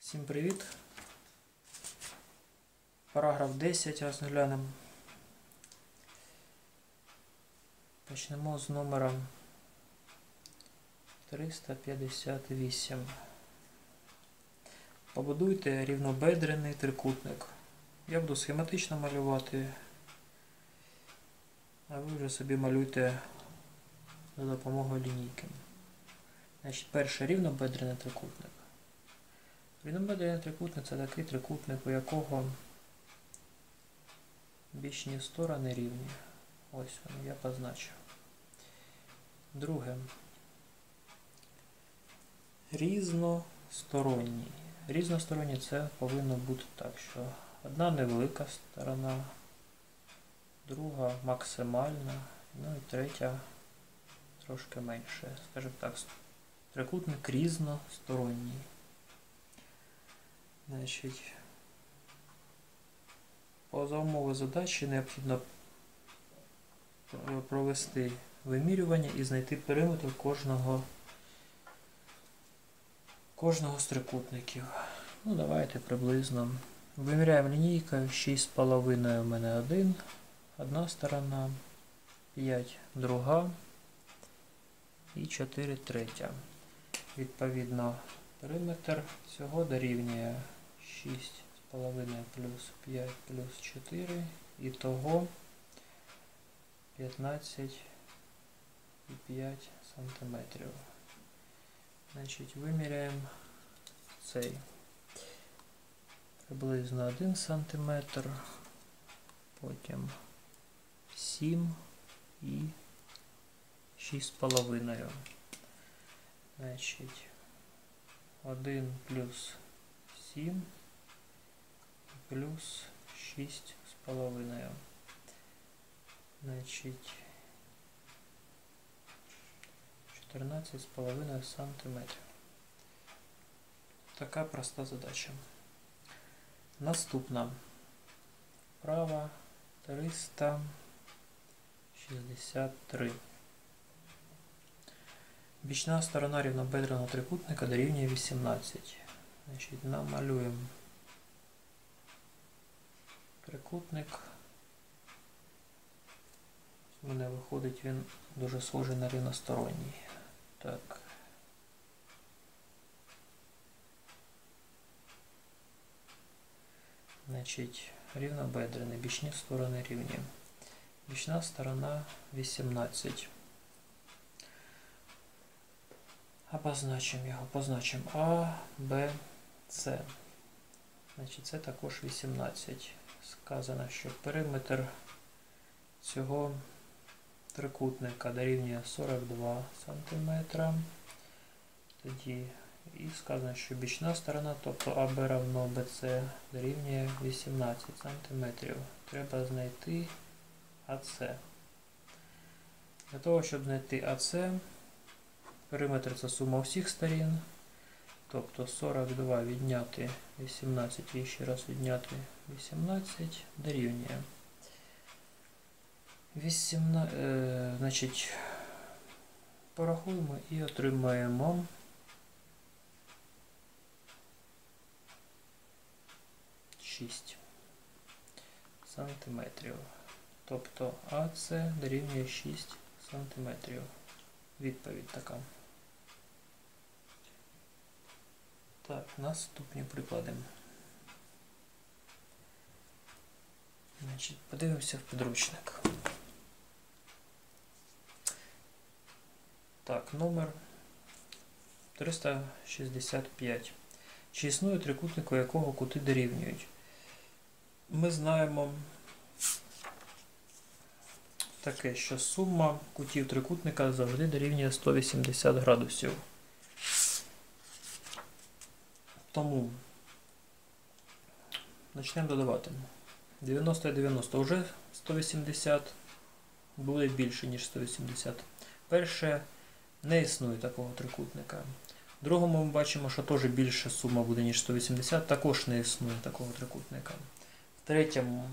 Всім привіт. Параграф 10 розглянемо. Почнемо з номером 358. Побудуйте рівнобедрений трикутник. Я буду схематично малювати, а ви вже собі малюйте за допомогою лінійки. Значить, перше рівнобедрений трикутник. Рівнобедрений трикутник це такий трикутник, у якого бічні сторони рівні. Ось він, я позначив. Друге. Різносторонній. Різносторонній це повинно бути так, що одна невелика сторона, друга максимальна, ну і третя трошки менше. Скажімо так, трикутник різносторонній. Значить, поза умови задачі необхідно провести вимірювання і знайти периметр кожного кожного з трикутників. Ну, давайте приблизно. Виміряємо лінійкою 6,5 у мене один, одна сторона, 5 друга і 4 третя. Відповідно, периметр цього дорівнює 6,5 плюс 5 плюс 4 і того 15,5 сантиметрів. Значить, виміряємо цей приблизно 1 сантиметр, потім 7 і 6,5. Значить, 1 плюс 7 плюс 6 з половиною. Значить 14 з. Така проста задача. Наступна. Права 363. Бічна сторона рівнобедреного трикутника дорівнює 18. Значить, намалюємо трикутник. У мене виходить він дуже схожий на рівносторонній. Так. Значить, рівнобедрений, бічні сторони рівні. Бічна сторона 18. Обозначимо його, позначимо А, Б, С. Значить, це також 18. Сказано, що периметр цього трикутника дорівнює 42 см. Тоді і сказано, що бічна сторона, тобто АБ равно БЦ, дорівнює 18 см. Треба знайти АЦ. Для того, щоб знайти АЦ, Периметр це сума всіх сторін. Тобто 42 відняти 18 і ще раз відняти 18 дорівнює. 18, е, значить, порахуємо і отримаємо шість сантиметрів. Тобто АЦ дорівнює 6 сантиметрів. Відповідь така. Так, наступні приклади. Значить, Подивимося в підручник. Так, номер 365. Чи існує трикутник, у якого кути дорівнюють? Ми знаємо таке, що сума кутів трикутника завжди дорівнює 180 градусів. Тому почнемо додавати. 90 і 90 вже 180 буде більше, ніж 180. Перше, не існує такого трикутника. В другому ми бачимо, що теж більша сума буде, ніж 180, також не існує такого трикутника. В третьому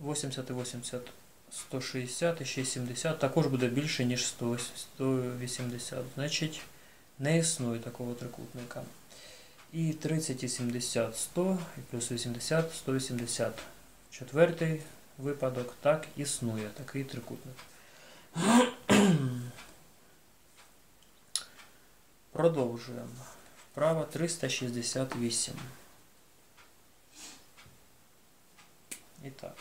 80 і 80 160 і ще 70 також буде більше, ніж 180. Значить, не існує такого трикутника. І 30 і 70 100, і плюс 80 180. Четвертий випадок так існує, такий трикутник. Продовжуємо. Вправо 368. І так.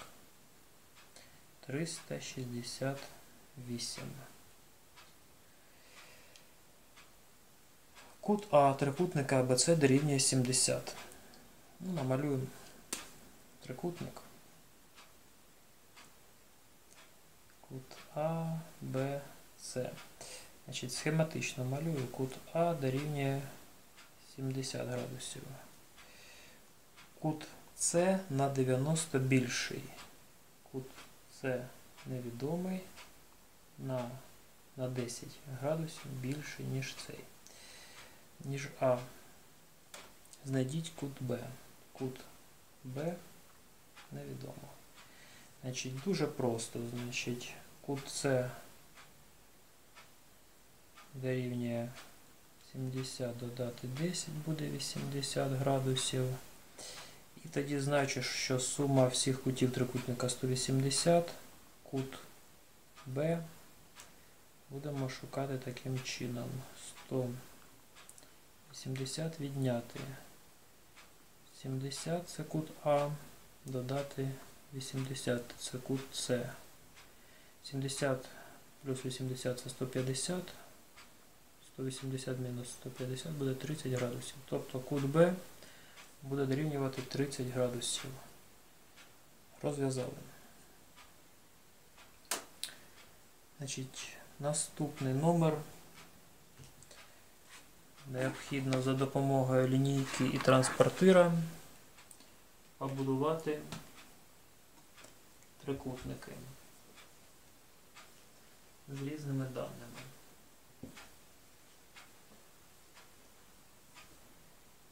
368. Кут А трикутника АБЦ дорівнює 70. Ну, намалюємо трикутник. Кут А, Б, С. Значить, схематично малюю кут А дорівнює 70 градусів. Кут С на 90 більший. Кут С невідомий на, на 10 градусів більший, ніж цей. Ніж А. Знайдіть кут Б. Кут Б невідомо. Значить, дуже просто. Значить, кут С дорівнює 70 додати 10 буде 80 градусів. І тоді, знаючи, що сума всіх кутів трикутника 180, кут Б будемо шукати таким чином. 180 відняти. 70 це кут А, додати 80 це кут С. 70 плюс 80 це 150. 180 мінус 150 буде 30 градусів. Тобто кут Б буде дорівнювати 30 градусів. Розв'язали. Значить, наступний номер. Необхідно за допомогою лінійки і транспортира побудувати трикутники з різними даними.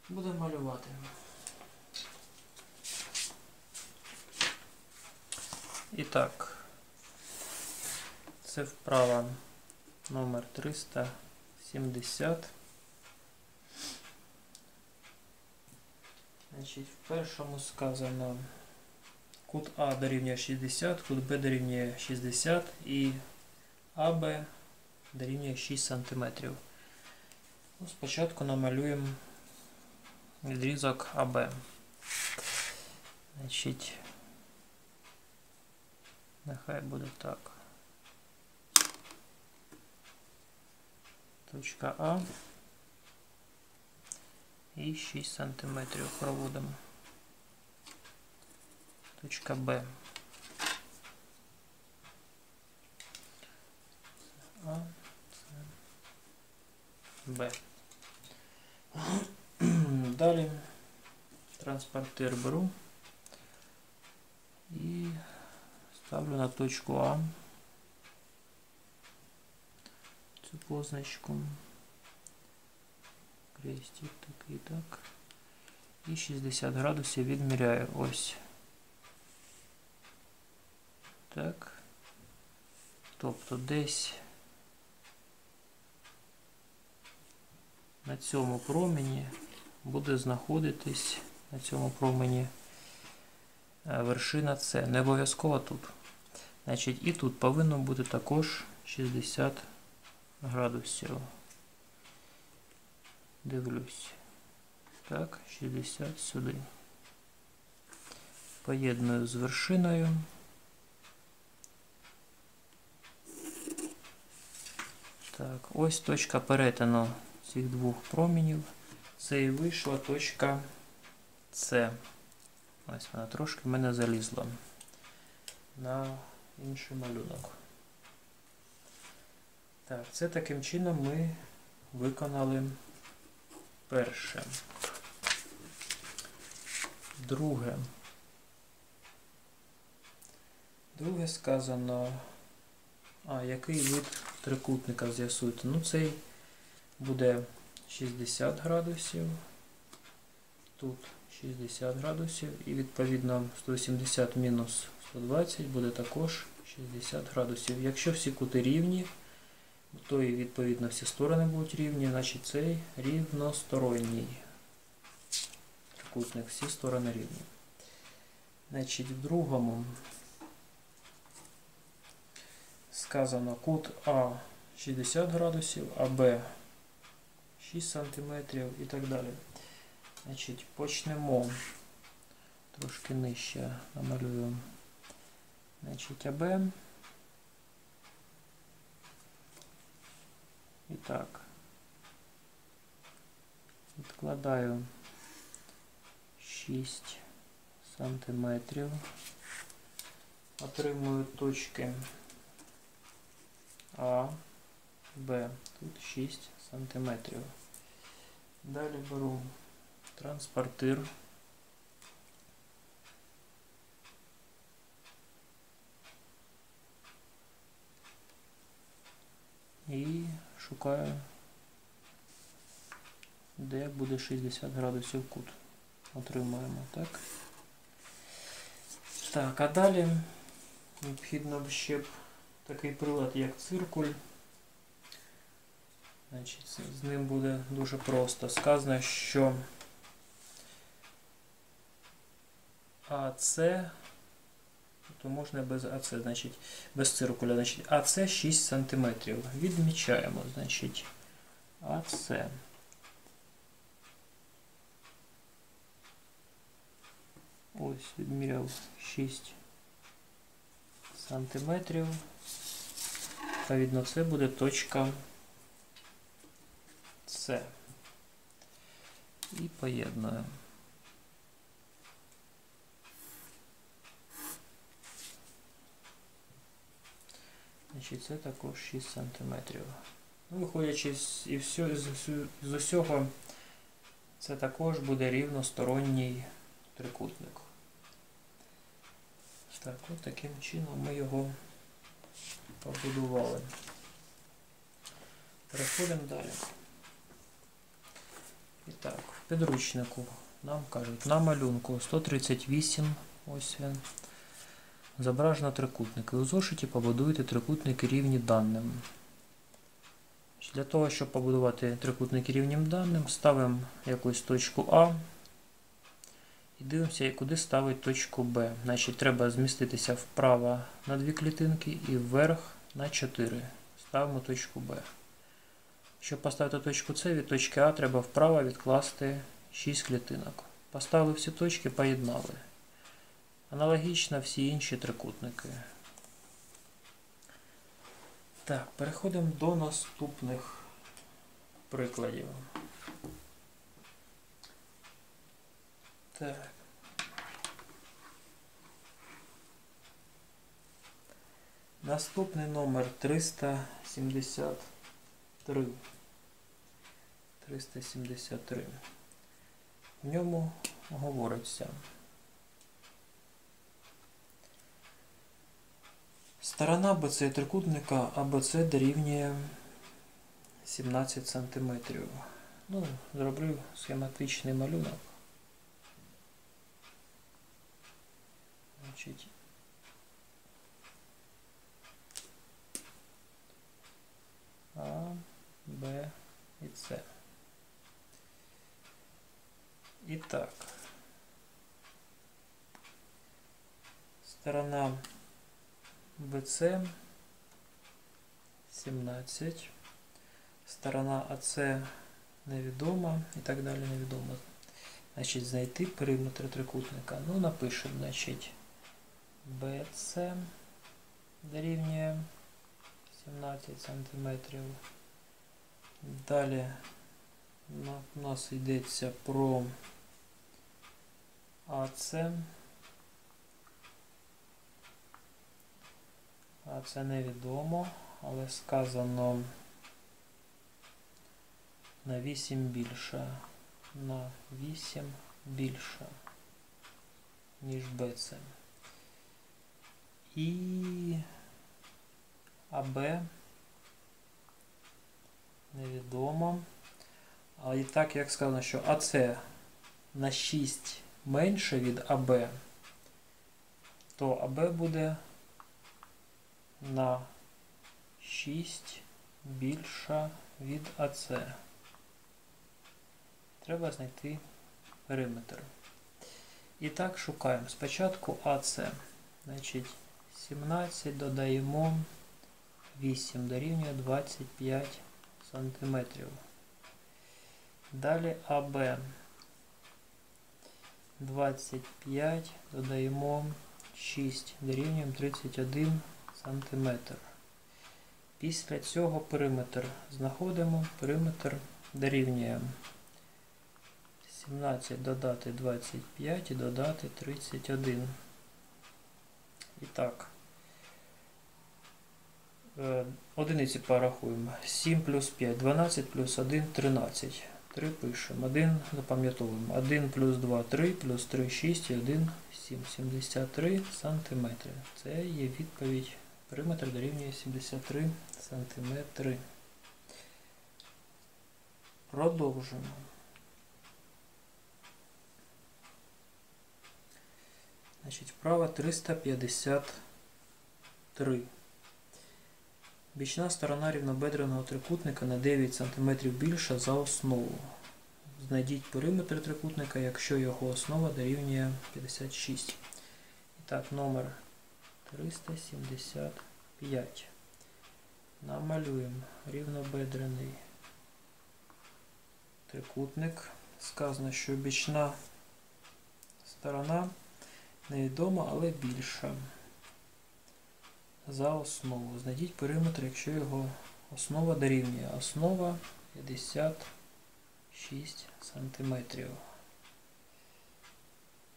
Будемо малювати. І так, це вправа номер 370. Значить, в першому сказано кут А дорівнює 60, кут Б дорівнює 60 і АБ дорівнює 6 см. Ну, спочатку намалюємо відрізок АБ. Значить, нехай буде так. Точка А і 6 см проводимо. Точка Б. А, це Б. Далі транспортир беру і ставлю на точку А цю позначку. Крестик такий так. І 60 градусів відміряю ось. Так. Тобто десь на цьому промені буде знаходитись на цьому промені вершина С. Не обов'язково тут. Значить, І тут повинно бути також 60 градусів. Дивлюсь. Так, 60 сюди. Поєдную з вершиною. Так, ось точка перетину цих двох промінів. Це і вийшла точка С. Ось вона трошки в мене залізла на інший малюнок. Так, це таким чином ми виконали перше. Друге. Друге сказано, а який вид трикутника з'ясуйте? Ну, цей буде 60 градусів, тут 60 градусів і відповідно 180 мінус 120 буде також 60 градусів. Якщо всі кути рівні, то і відповідно всі сторони будуть рівні, значить цей рівносторонній. трикутник, всі сторони рівні. Значить, в другому сказано кут А 60 градусів, а Б 6 см і так далі. Значить, почнемо трошки нижче намалюємо. Значить, АБ. І так. Відкладаю 6 сантиметрів. Отримую точки А, Б. Тут 6 сантиметрів. Далі беру транспортир. І шукаю, де буде 60 градусів кут. Отримуємо, так? Так, а далі необхідно ще б такий прилад, як циркуль. Значить, з ним буде дуже просто. Сказано, що АЦ, то можна без АЦ, значить, без циркуля, значить, АЦ 6 см. Відмічаємо, значить, АЦ. Ось, відміряв 6 сантиметрів. Відповідно, це буде точка С. І поєднуємо. Значить, це також 6 сантиметрів. Ну, Виходячи з, і все, з, з усього, це також буде рівносторонній трикутник. Так, от таким чином ми його побудували. Переходимо далі. І так, в підручнику нам кажуть, на малюнку 138, ось він. Зображено трикутники. У зошиті побудуйте трикутники рівні даним. Для того, щоб побудувати трикутники рівнім даним, ставимо якусь точку А і дивимося, куди ставить точку Б. Значить, треба зміститися вправо на дві клітинки і вверх на 4. Ставимо точку Б. Щоб поставити точку С, від точки А треба вправо відкласти 6 клітинок. Поставили всі точки, поєднали. Аналогічно всі інші трикутники. Так, переходимо до наступних прикладів. Так. Наступний номер 373. 373. В ньому говориться. Сторона БЦ трикутника АБЦ дорівнює 17 см. Ну, зроблю схематичний малюнок. Значить, А, Б і С. І так. Сторона БЦ 17. Сторона АЦ невідома і так далі невідомо. Значить, знайти периметр трикутника. Ну, напишемо, значить, BC дорівнює 17 см. Далі у нас йдеться про АЦ. Це невідомо, але сказано на 8 більше. На 8 більше, ніж BC. І АБ невідомо. А і так, як сказано, що АЦ на 6 менше від АБ, то АБ буде на 6 більша від АЦ. Треба знайти периметр. І так шукаємо. Спочатку АЦ. Значить, 17 додаємо 8 дорівнює 25 сантиметрів. Далі АБ. 25 додаємо 6 дорівнюємо 31 сантиметр. Після цього периметр знаходимо. Периметр дорівнює 17 додати 25 і додати 31. І так. Е, Одиниці порахуємо. 7 плюс 5, 12 плюс 1, 13. 3 пишемо. 1 запам'ятовуємо. 1 плюс 2, 3, плюс 3, 6 і 1, 7. 73 сантиметри. Це є відповідь. Периметр дорівнює 73 сантиметри. Продовжуємо. Значить, вправа 353. Бічна сторона рівнобедреного трикутника на 9 см більша за основу. Знайдіть периметр трикутника, якщо його основа дорівнює 56. І так, номер 375. Намалюємо рівнобедрений трикутник. Сказано, що бічна сторона невідома, але більша за основу. Знайдіть периметр, якщо його основа дорівнює. Основа 56 сантиметрів.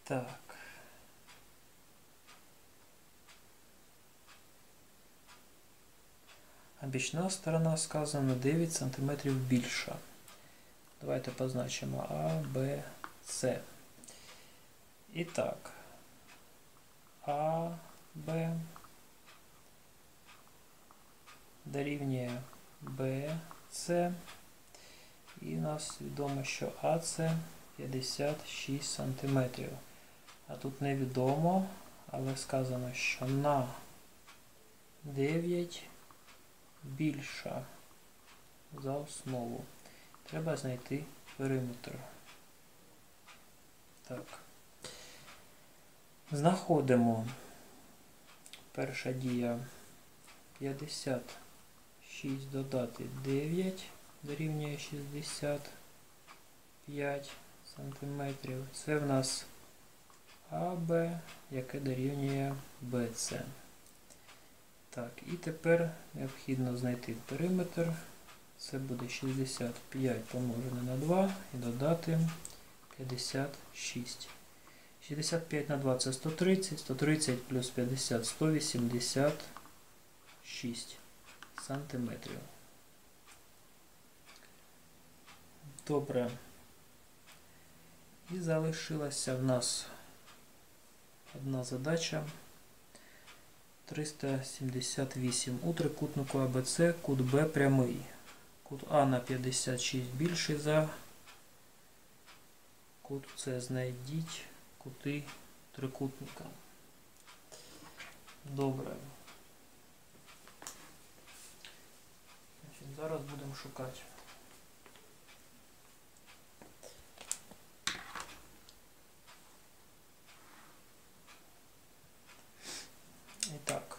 Так. А бічна сторона сказана 9 см більша. Давайте позначимо А, Б, С. І так, А, Б дорівнює Б, С. І нас відомо, що АС 56 см. А тут невідомо, але сказано, що на 9 більша за основу. Треба знайти периметр. Так. Знаходимо перша дія 56 додати 9 дорівнює 65 сантиметрів. Це в нас АБ, яке дорівнює БЦ. Так, і тепер необхідно знайти периметр. Це буде 65 помножене на 2 і додати 56. 65 на 2 це 130, 130 плюс 50 186 сантиметрів. Добре. І залишилася в нас одна задача. 378. У трикутнику АБЦ кут Б прямий. Кут А на 56 більший за кут С. Знайдіть кути трикутника. Добре. Значить, Зараз будемо шукати. І так,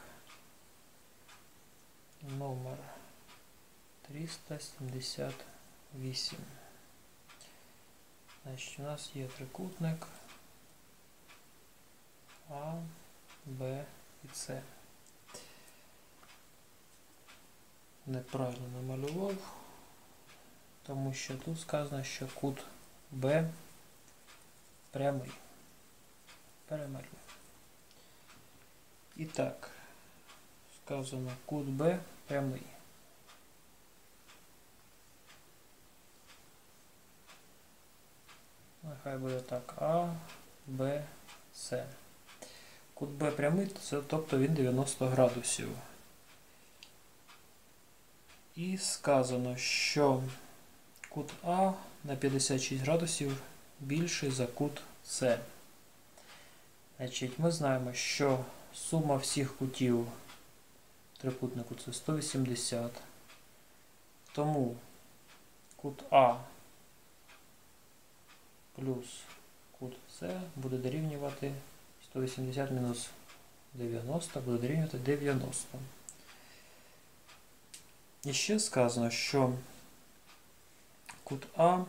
номер 378. Значить, у нас є трикутник А, Б і С. Неправильно намалював, тому що тут сказано, що кут Б прямий. Перемалюємо. І так, сказано кут Б прямий. Нехай буде так. А, Б, С. Кут Б прямий, це, тобто він 90 градусів. І сказано, що кут А на 56 градусів більший за кут С. Значить, ми знаємо, що сума всіх кутів трикутнику це 180. Тому кут А плюс кут С буде дорівнювати 180 мінус 90 буде дорівнювати 90. І ще сказано, що кут А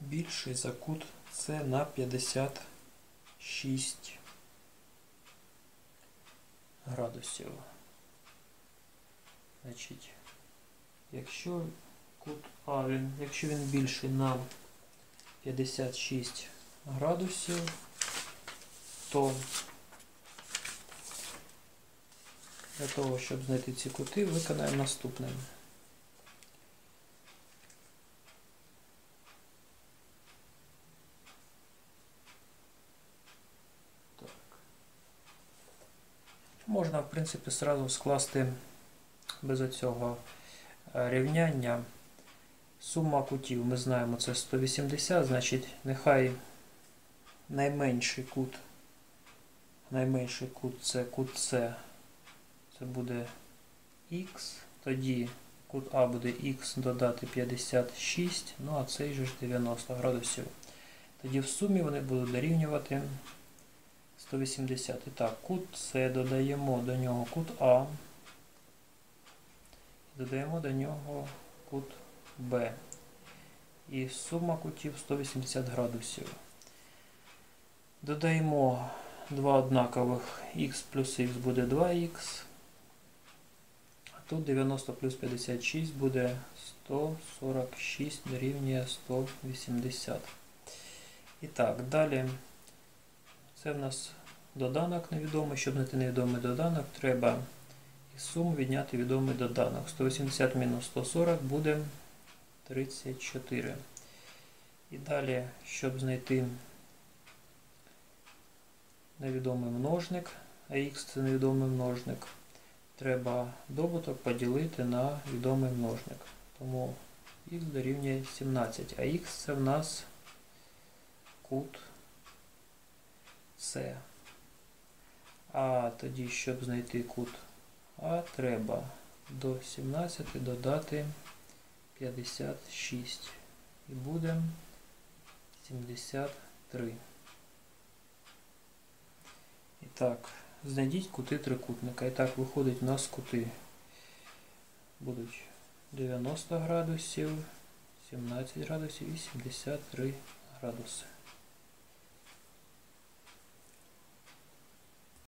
більший за кут С на 56 градусів. Значить, якщо кут А, він, якщо він більший на 56 градусів, то для того, щоб знайти ці кути, виконаємо наступне. Так. Можна, в принципі, сразу скласти без оцього рівняння. Сума кутів, ми знаємо, це 180, значить, нехай найменший кут, найменший кут це кут С, це буде Х, тоді кут А буде Х додати 56, ну а цей же ж 90 градусів. Тоді в сумі вони будуть дорівнювати 180. І так, кут С додаємо до нього кут А, додаємо до нього кут Б. І сума кутів 180 градусів. Додаємо два однакових х плюс х буде 2х. А тут 90 плюс 56 буде 146 дорівнює 180. І так, далі це в нас доданок невідомий. Щоб знайти невідомий доданок, треба із сум відняти відомий доданок. 180 мінус 140 буде 34. І далі, щоб знайти невідомий множник, а х це невідомий множник, треба добуток поділити на відомий множник. Тому х дорівнює 17, а х це в нас кут С. А тоді, щоб знайти кут А, треба до 17 додати 56. І буде 73. І так, знайдіть кути трикутника. І так, виходить у нас кути будуть 90 градусів, 17 градусів і 73 градуси.